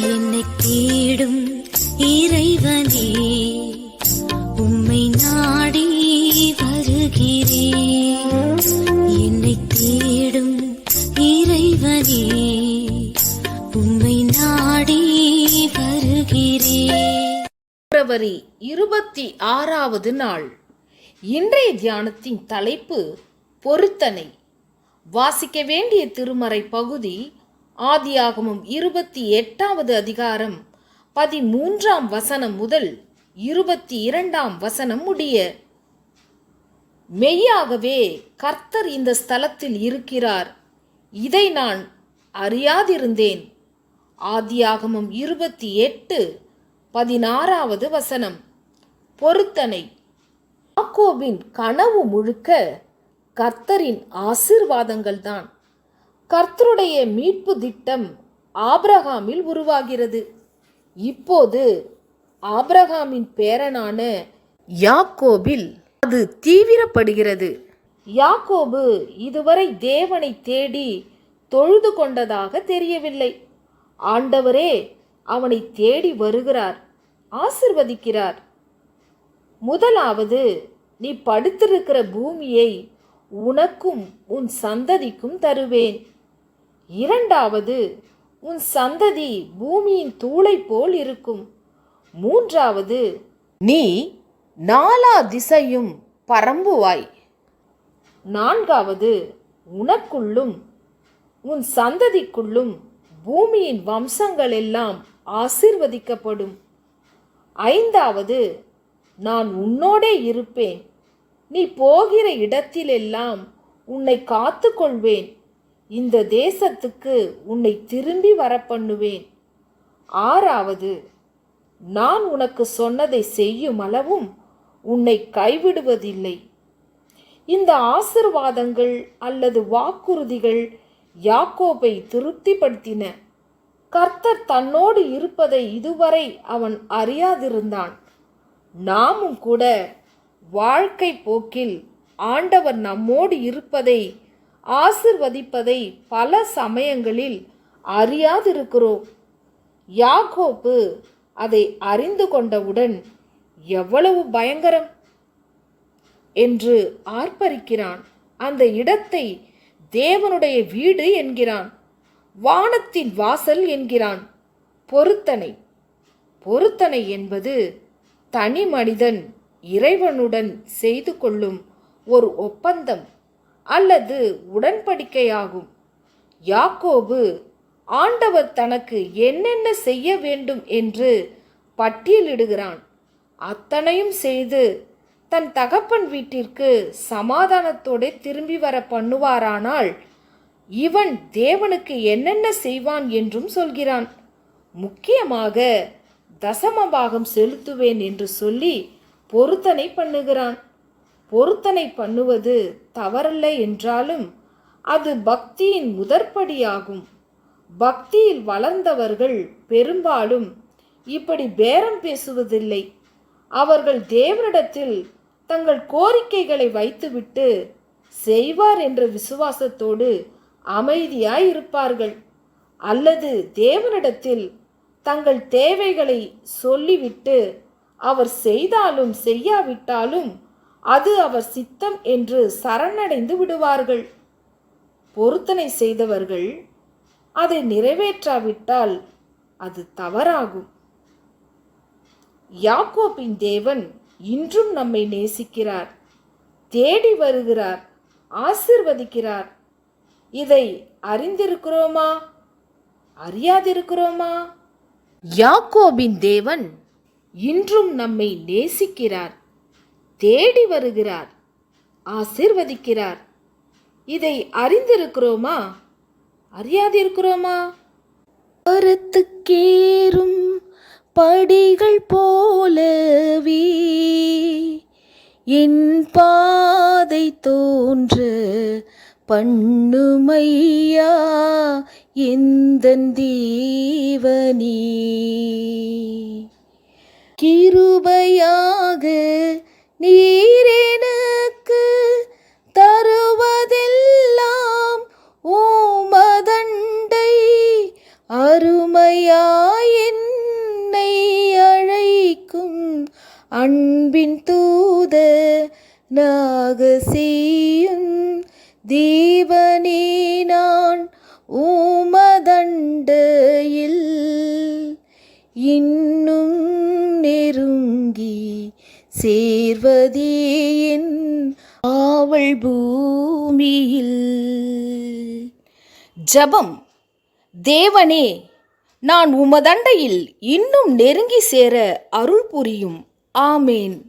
என்னை தேடும் இறைவனே உம்மை நாடி வருகிறேன். என்னை தேடும் இறைவனே உம்மை நாடி வருகிறேன். பிப்ரவரி இருபத்தி ஆறாவது நாள். இன்றைய தியானத்தின் தலைப்பு பொருத்தனை. வாசிக்க வேண்டிய திருமறை பகுதி ஆதியாகமும் இருபத்தி எட்டாவது அதிகாரம் பதிமூன்றாம் வசனம் முதல் இருபத்தி இரண்டாம் வசனம் முடிய மெய்யாகவே கர்த்தர் இந்த ஸ்தலத்தில் இருக்கிறார். இதை நான் அறியாதிருந்தேன். ஆதியாகமும் இருபத்தி எட்டு பதினாறாவது வசனம். பொருத்தனை யாக்கோபின் கனவு முழுக்க கர்த்தரின் ஆசிர்வாதங்கள்தான். கர்த்தருடைய மீட்பு திட்டம் ஆப்ரஹாமில் உருவாகிறது. இப்போது ஆப்ரஹாமின் பேரனான யாக்கோபில் அது தீவிரப்படுகிறது. யாக்கோபு இதுவரை தேவனை தேடி தொழுது கொண்டதாக தெரியவில்லை. ஆண்டவரே அவனை தேடி வருகிறார் ஆசிர்வதிக்கிறார். முதலாவது நீ படுத்திருக்கிற பூமியை உனக்கும் உன் சந்ததிக்கும் தருவேன். இரண்டாவது உன் சந்ததி பூமியின் தூளை போல் இருக்கும். மூன்றாவது நீ நாலா திசையும் பரம்புவாய். நான்காவது உனக்குள்ளும் உன் சந்ததிக்குள்ளும் பூமியின் வம்சங்கள் எல்லாம் ஆசிர்வதிக்கப்படும். ஐந்தாவது நான் உன்னோடே இருப்பேன். நீ போகிற இடத்திலெல்லாம் உன்னை காத்து கொள்வேன் இந்த தேசத்துக்கு உன்னை திரும்பி வரப்பண்ணுவேன். ஆறாவது நான் உனக்கு சொன்னதை செய்யும் அளவும் உன்னை கைவிடுவதில்லை. இந்த ஆசிர்வாதங்கள் அல்லது வாக்குறுதிகள் யாக்கோபை திருப்திப்படுத்தின. கர்த்தர் தன்னோடு இருப்பதை இதுவரை அவன் அறியாதிருந்தான். நாமும் கூட வாழ்க்கை போக்கில் ஆண்டவர் நம்மோடு இருப்பதை ஆசிர்வதிப்பதை பல சமயங்களில் அறியாதிருக்கிறோம். யாகோப்பு அதை அறிந்து கொண்டவுடன் எவ்வளவு பயங்கரம்! என்று ஆர்ப்பரிக்கிறான். அந்த இடத்தை தேவனுடைய வீடு என்கிறான். வானத்தின் வாசல் என்கிறான். பொருத்தனை. பொருத்தனை என்பது தனி மனிதன் இறைவனுடன் செய்து கொள்ளும் ஒரு ஒப்பந்தம். அல்லது உடன்படிக்கையாகும். யாக்கோபு ஆண்டவர் தனக்கு என்னென்ன செய்ய வேண்டும்? என்று பட்டியலிடுகிறான். அத்தனையும் செய்து தன் தகப்பன் வீட்டிற்கு சமாதானத்தோடு திரும்பி வர பண்ணுவாரானால் இவன் தேவனுக்கு என்னென்ன செய்வான் என்றும் சொல்கிறான். முக்கியமாக தசமபாகம் செலுத்துவேன் என்று சொல்லி பொருத்தனை பண்ணுகிறான். பொருத்தனை பண்ணுவது தவறல்ல என்றாலும் அது பக்தியின் முதற்படியாகும். பக்தியில் வளர்ந்தவர்கள் பெரும்பாலும் இப்படி பேரம் பேசுவதில்லை. அவர்கள் தேவனிடத்தில் தங்கள் கோரிக்கைகளை வைத்துவிட்டு செய்வார் என்ற விசுவாசத்தோடு அமைதியாய் இருப்பார்கள் அல்லது தேவனிடத்தில் தங்கள் தேவைகளை சொல்லிவிட்டு அவர் செய்தாலும் செய்யாவிட்டாலும் அது அவர் சித்தம் என்று சரணடைந்து விடுவார்கள். பொருத்தனை செய்தவர்கள் அதை நிறைவேற்றாவிட்டால் அது தவறாகும். யாக்கோபின் தேவன் இன்றும் நம்மை நேசிக்கிறார் தேடி வருகிறார் ஆசிர்வதிக்கிறார். இதை அறிந்திருக்கிறோமா? அறியாதிருக்கிறோமா? யாக்கோபின் தேவன் இன்றும் நம்மை நேசிக்கிறார். தேடி வருகிறார் ஆசிர்வதிக்கிறார். இதை அறிந்திருக்கிறோமா? அறியாதிருக்கிறோமா? கருத்துக்கேறும் படிகள் போலவே என் பாதை தோன்று பண்ணுமையா எந்த தீவனி? கிருபையாக நீரெனக்கு தருவதெல்லாம் ஓமதண்டை அருமையாயென்னை அழைக்கும் அன்பின் தூத நாகசியும் தீபனே நான் உமதண்டையில் இன்னும் நெரும் நெருங்கி சேர்வதே என் ஆவள் பூமியில். ஜபம். தேவனே நான் உமதண்டையில் இன்னும் நெருங்கி சேர அருள் புரியும். ஆமேன்.